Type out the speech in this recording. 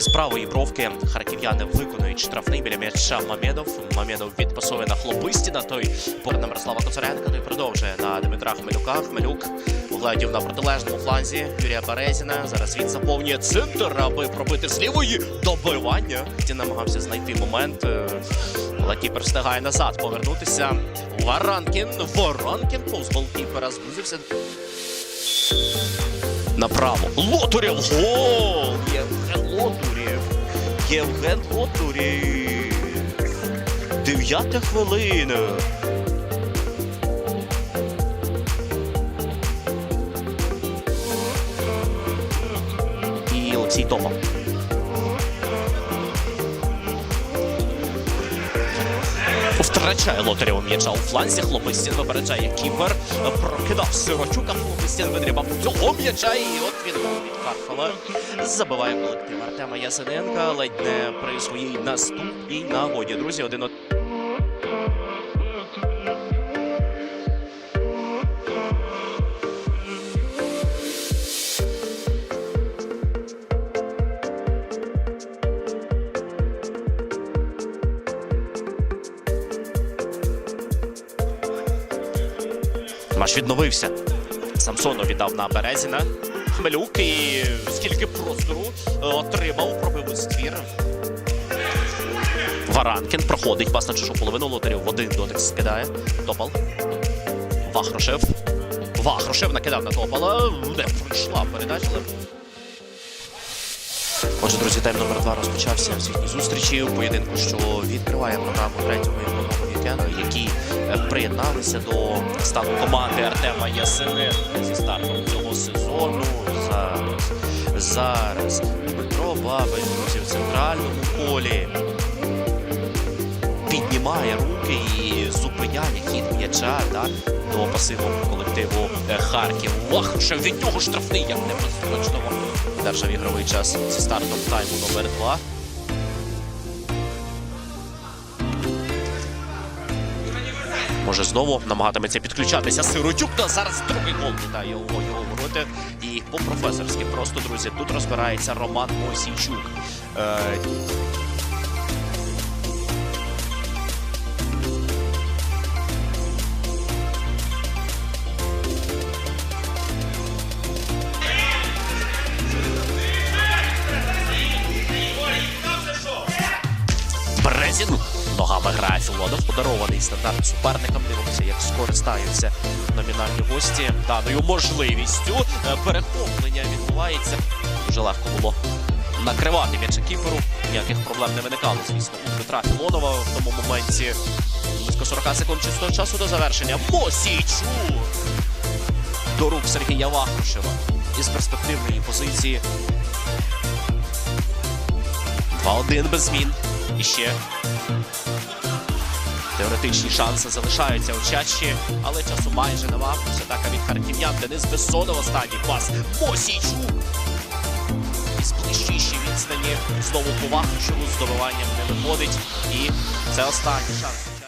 Із правої бровки харків'яни виконують штрафний біля м'яча Мамедов. Мамедов відпасує на хлопистіна. Той на Мирослава Коцаренка. Той продовжує на Дмитра Хмелюка. Хмелюк угледів на протилежному фланзі Юрія Березіна. Зараз він заповнює центр, аби пробити з лівої добивання. Він намагався знайти момент. е, Але кіпер встигає назад повернутися. Варанкін. Воронкін повз голкіпера зблизився. Направо. Лотурєв. Гол! Євген Лотурєв. Євген Лотурєв. Дев'ята хвилина. І Олексій Топа. Втрачає лотарєва м'яча у фланзі. Хлопистін випереджає кіпер. Прокидав Сирочук, а Хлопистін видрібав цього м'яча. І от він від Забиває колектив Артема Ясененка. Ледь не при своїй наступній нагоді. Друзі, один от. Матч відновився. Самсонов віддав на Березіна. Хмелюк і скільки простору е, отримав, пробив у ствір. Варанкін проходить пас на чужу половину лотарів. В один дотик скидає. Топал. Вахрошев. Вахрошев накидав на Топала. Не пройшла передача. Отже, друзі, тайм номер два розпочався. В світній зустрічі. У поєдинку, що відкриває програму третього іменного вікенду, які е, приєдналися до стану команди Артема Ясини зі стартом цього сезону. Зараз, зараз Дмитро Бабель друзі, в центральному полі піднімає руки і зупиняє хід м'яча так, до пасивного колективу е, Харків. Вахрушев від нього штрафний, як не безпечного. Держав ігровий час зі стартом тайму номер 2. Може знову намагатиметься підключатися Сиротюк. Та зараз другий гол вітає його його вороти. І по-професорськи просто, друзі, тут розбирається Роман Мосійчук. Е, Березін ногами грає Філонов, подарований стандарт суперникам. Дивимося, як скористаються номінальні гості даною можливістю. Е, Перехоплення відбувається. Дуже легко було накривати м'яча кіперу. Ніяких проблем не виникало, звісно, у Дмитра Філонова в тому моменті. Близько 40 секунд чистого часу до завершення. Мосійчук! До рук Сергія Вахрушева із перспективної позиції. 2-1 без змін. І ще теоретичні шанси залишаються у чачі, але часу майже нема. Атака від харків'ян. Денис Бессонов останній пас. Мосійчук. Із ближчіші відстані. Знову повагу, чому з добиванням не виходить. І це останній шанс.